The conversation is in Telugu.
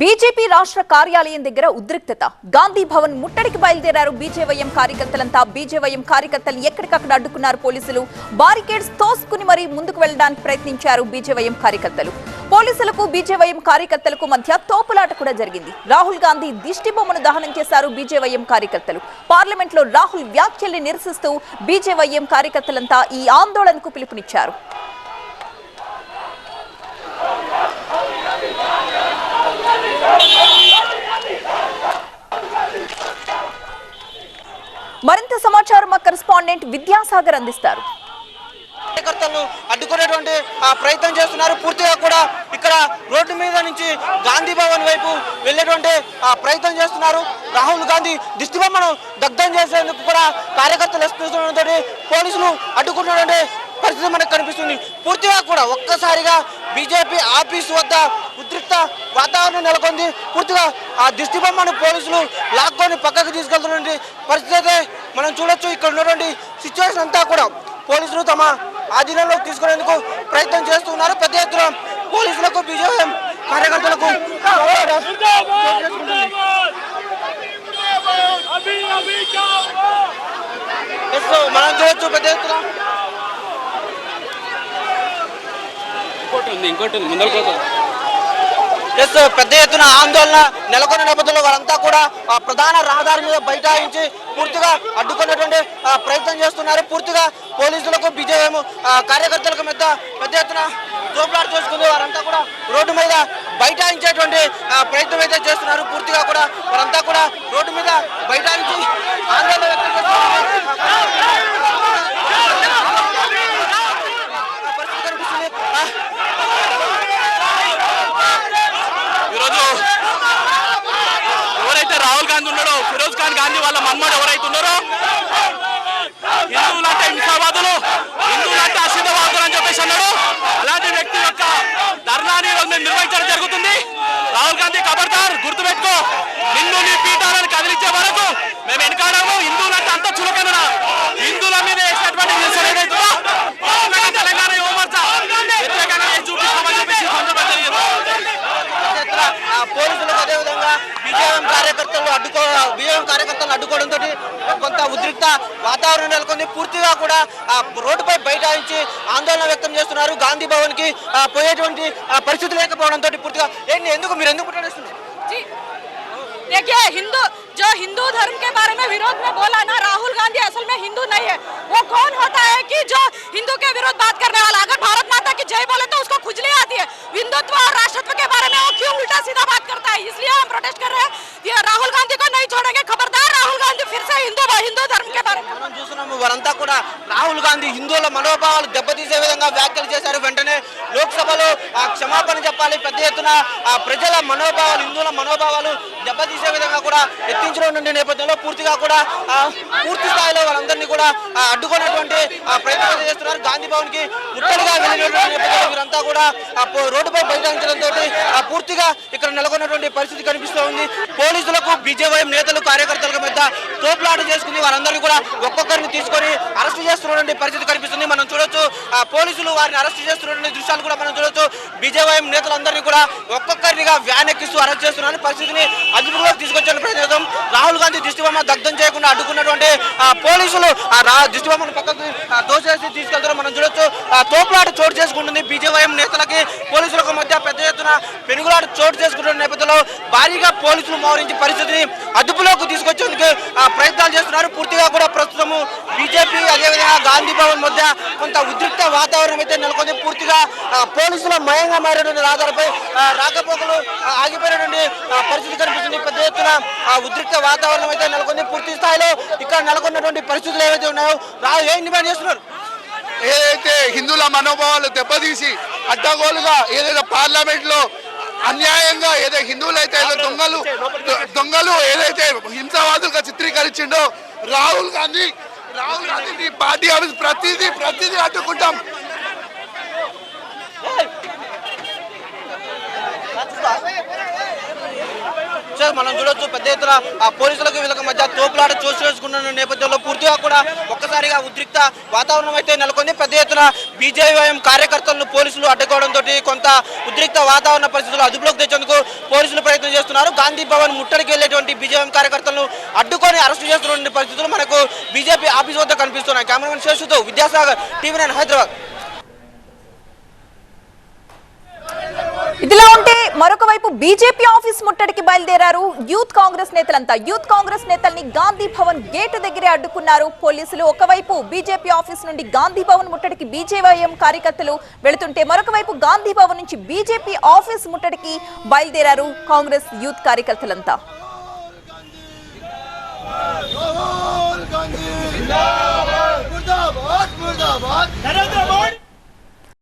బీజేపీ రాష్ట్ర కార్యాలయం దగ్గర ఉద్రిక్తత. గాంధీ భవన్ ముట్టడికి బయలుదేరారు బీజేవైఎం కార్యకర్తలంతా. బీజేవైఎం కార్యకర్తలు ఎక్కడికక్కడ అడ్డుకున్నారు పోలీసులు. బారికేడ్స్ తోసుకుని మరీ ముందుకు వెళ్ళడానికి ప్రయత్నించారు బీజేవైఎం కార్యకర్తలు. పోలీసులకు బీజేవైఎం కార్యకర్తలకు మధ్య తోపులాట కూడా జరిగింది. రాహుల్ గాంధీ దిష్టి బొమ్మను దహనం చేశారు బీజేవైఎం కార్యకర్తలు. పార్లమెంట్లో రాహుల్ వ్యాఖ్యల్ని నిరసిస్తూ బీజేవైఎం కార్యకర్తలంతా ఈ ఆందోళనకు పిలుపునిచ్చారు. మరింత సమాచారం మా కరెస్పాండెంట్ విద్యాసాగర్ అందిస్తారు. కార్యకర్తలను అడ్డుకునేటువంటి ఆ ప్రయత్నం చేస్తున్నారు. పూర్తిగా కూడా ఇక్కడ రోడ్డు మీద నుంచి గాంధీ భవన్ వైపు వెళ్ళేటువంటి ఆ ప్రయత్నం చేస్తున్నారు. రాహుల్ గాంధీ దిష్టిబొమ్మను దగ్ధం చేసేందుకు కూడా కార్యకర్తలు ఎస్తున్నటువంటి పోలీసులు అడ్డుకుంటున్నటువంటి పరిస్థితి మనకు కనిపిస్తుంది. పూర్తిగా కూడా ఒక్కసారిగా బీజేపీ ఆఫీస్ వద్ద ఉద్రిక్త వాతావరణం నెలకొంది. పూర్తిగా ఆ దిష్టిబొమ్మను పోలీసులు లాక్కొని పక్కకు తీసుకెళ్తున్నటువంటి పరిస్థితి అయితే మనం చూడొచ్చు. ఇక్కడ ఉన్నటువంటి సిచ్యువేషన్ అంతా కూడా పోలీసులు తమ ఆధీనంలోకి తీసుకునేందుకు ప్రయత్నం చేస్తున్నారు. పెద్ద ఎత్తున పోలీసులకు బీజేపీ కార్యకర్తలకు మనం పెద్ద ఎత్తున పెద్ద ఎత్తున ఆందోళన నెలకొన్న నేపథ్యంలో వారంతా కూడా ప్రధాన రహదారి మీద బైఠాయించి పూర్తిగా అడ్డుకున్నటువంటి ప్రయత్నం చేస్తున్నారు. పూర్తిగా పోలీసులకు బీజేఎం కార్యకర్తలకు మధ్య పెద్ద ఎత్తున తోపులాట చేసుకుంది. వారంతా కూడా రోడ్డు మీద బైఠాయించేటువంటి ప్రయత్నం అయితే చేస్తున్నారు. పూర్తిగా కూడా వారంతా కూడా రోడ్డు మీద బైఠాయించి ఆందోళన వ్యక్తం ఈరోజు ఎవరైతే రాహుల్ గాంధీ ఉన్నాడో ఫిరోజ్ ఖాన్ గాంధీ వాళ్ళ మన్మడు ఎవరైతే ఉన్నారో వరకు మేము వెనకాడము హిందువులంటే అంత చులకన హిందువుల మీద వేసినటువంటి నిరసన ఏదైతుందో తెలంగాణ యువమోర్చ వ్యతిరేకంగా చేసి చూపిస్తామని చెప్పేసి పోలీసులకు అదేవిధంగా బీజేఎం కార్యకర్తలు అడ్డుకో బీజేఎం కార్యకర్తలను అడ్డుకోవడంతో కొంత ఉద్రిక్త వాతావరణం నెలకొంది. పూర్తిగా కూడా ఆ రోడ్డుపై బైఠాయించి ఆందోళన వ్యక్తం చేస్తున్నారు. గాంధీ భవన్కి పోయేటువంటి పరిస్థితి లేకపోవడంతో పూర్తిగా ఏంటి ఎందుకు మీరు ఎందుకు ప్రకటిస్తున్నారు देखिए हिंदू जो हिंदू धर्म के बारे में विरोध में बोला ना राहुल गांधी असल में हिंदू नहीं है वो कौन होता है कि जो हिंदू के विरोध बात करने वाला अगर भारत माता की जय बोले तो उसको खुजली आती है हिंदुत्व और राष्ट्रत्व के बारे में वो क्यों उल्टा सीधा बात करता है इसलिए हम प्रोटेस्ट कर रहे हैं ये राहुल गांधी को नहीं छोड़ेंगे खबरदार राहुल गांधी फिर से हिंदू हिंदू धर्म के बारे में మనం చూస్తున్నాము వారంతా కూడా రాహుల్ గాంధీ హిందువుల మనోభావాలు దెబ్బతీసే విధంగా వ్యాఖ్యలు చేశారు వెంటనే లోక్సభలో ఆ క్షమాపణ చెప్పాలి. పెద్ద ఎత్తున ఆ ప్రజల మనోభావాలు హిందువుల మనోభావాలు దెబ్బతీసే విధంగా కూడా ఎత్తించడం నేపథ్యంలో పూర్తిగా కూడా పూర్తి స్థాయిలో వాళ్ళందరినీ కూడా అడ్డుకునేటువంటి ఆ, ప్రయత్నం చేస్తున్నారు. గాంధీ భవన్కి ముట్టడిగా వెళ్ళినటువంటి నేపథ్యంలో వీరంతా కూడా ఆ, రోడ్డుపై బైఠాయించడంతో పూర్తిగా ఇక్కడ నెలకొన్నటువంటి పరిస్థితి కనిపిస్తూ ఉంది. పోలీసులకు బీజేవై నేతలు కార్యకర్తల మధ్య తోపులాట చేసుకుని వారందరినీ కూడా ఒక్కొక్కరిని తీసుకొని అరెస్ట్ చేస్తున్నటువంటి పరిస్థితి కనిపిస్తుంది. మనం చూడొచ్చు ఆ పోలీసులు వారిని అరెస్ట్ చేస్తున్నటువంటి దృశ్యాలు కూడా మనం చూడొచ్చు. బీజేవైఎం నేతలందరినీ కూడా ఒక్కొక్కరినిగా వ్యాన్ ఎక్కిస్తూ అరెస్ట్ చేస్తున్న పరిస్థితిని అదుపులోకి తీసుకొచ్చే ప్రయత్నం రాహుల్ గాంధీ దిష్టిబొమ్మ దగ్ధం చేయకుండా అడ్డుకున్నటువంటి పోలీసులు ఆ బొమ్మను దిష్టిబొమ్మను పక్కకు ఆ, దోసేసి తీసుకెళ్తారు మనం చూడొచ్చు. ఆ తోపులాట చోటు చేసుకుంటుంది బీజేవైఎం నేతలకి. పోలీసులకు మధ్య పెద్ద ఎత్తున పెనుగులాట చోటు చేసుకుంటున్న నేపథ్యంలో భారీగా పోలీసులు మోహరించి పరిస్థితిని అదుపులోకి తీసుకొచ్చేందుకు ఆ, ప్రయత్నాలు చేస్తున్నారు పూర్తిగా కూడా ప్రస్తుతము బీజేపీ అదేవిధంగా గాంధీ భవన్ మధ్య కొంత ఉద్రిక్త వాతావరణం అయితే నెలకొంది. పూర్తిగా పోలీసుల మయంగా మారినటువంటి రహదారిపై రాకపోకలు ఆగిపోయినటువంటి పరిస్థితి కనిపిస్తుంది. పెద్ద ఎత్తున ఆ ఉద్రిక్త వాతావరణం అయితే నెలకొంది. పూర్తి స్థాయిలో ఇక్కడ నెలకొన్నటువంటి పరిస్థితులు ఏవైతే ఉన్నాయో రా ఏం డిమాండ్ చేస్తున్నారు? ఏదైతే హిందువుల మనోభావాలు దెబ్బతీసి అడ్డగోలుగా ఏదైతే పార్లమెంట్లో అన్యాయంగా ఏదైతే హిందువులు అయితే ఏదో దొంగలు దొంగలు ఏదైతే హింసావాదులుగా చిత్రీకరించిండో రాహుల్ గాంధీ రాహుల్ గాంధీ నీ పార్టీ అడుగు ప్రతిదీ ప్రతిదీ అడ్డుకుంటాం. వచ్చారు. మనం చూడొచ్చు పెద్ద ఎత్తున ఆ పోలీసులకు వీళ్ళకి మధ్య తోపులాట చోటు చేసుకున్న నేపథ్యంలో పూర్తిగా కూడా ఒక్కసారిగా ఉద్రిక్త వాతావరణం అయితే నెలకొంది. పెద్ద ఎత్తున బీజేవైఎం కార్యకర్తలను పోలీసులు అడ్డుకోవడంతో కొంత ఉద్రిక్త వాతావరణ పరిస్థితులు అదుపులోకి తెచ్చేందుకు పోలీసులు ప్రయత్నం చేస్తున్నారు. గాంధీ భవన్ ముట్టడికి వెళ్ళేటువంటి బీజేపీ కార్యకర్తలను అడ్డుకొని అరెస్టు చేస్తున్న పరిస్థితులు మనకు బీజేపీ ఆఫీస్ వద్ద కనిపిస్తున్నాయి. కెమెరామెన్ శేషుతో విద్యాసాగర్ టీవీ నైన్ హైదరాబాద్. మరొక వైపు బీజేపీ ఆఫీస్ ముట్టడికి బయలుదేరారు. యూత్ కాంగ్రెస్ నేతలంతా. యూత్ కాంగ్రెస్ నేతల్ని గాంధీ భవన్ గేటు దగ్గరే అడ్డుకున్నారు. పోలీసులు ఒకవైపు బీజేపీ ఆఫీస్ నుండి గాంధీ భవన్ ముట్టడికి బీజేవైఎం కార్యకర్తలు వెళుతుంటే మరొక వైపు గాంధీ భవన్ నుంచి బీజేపీ ఆఫీస్ ముట్టడికి బయలుదేరారు కాంగ్రెస్ యూత్ కార్యకర్తలంతా. నరేంద్ర మోడీ!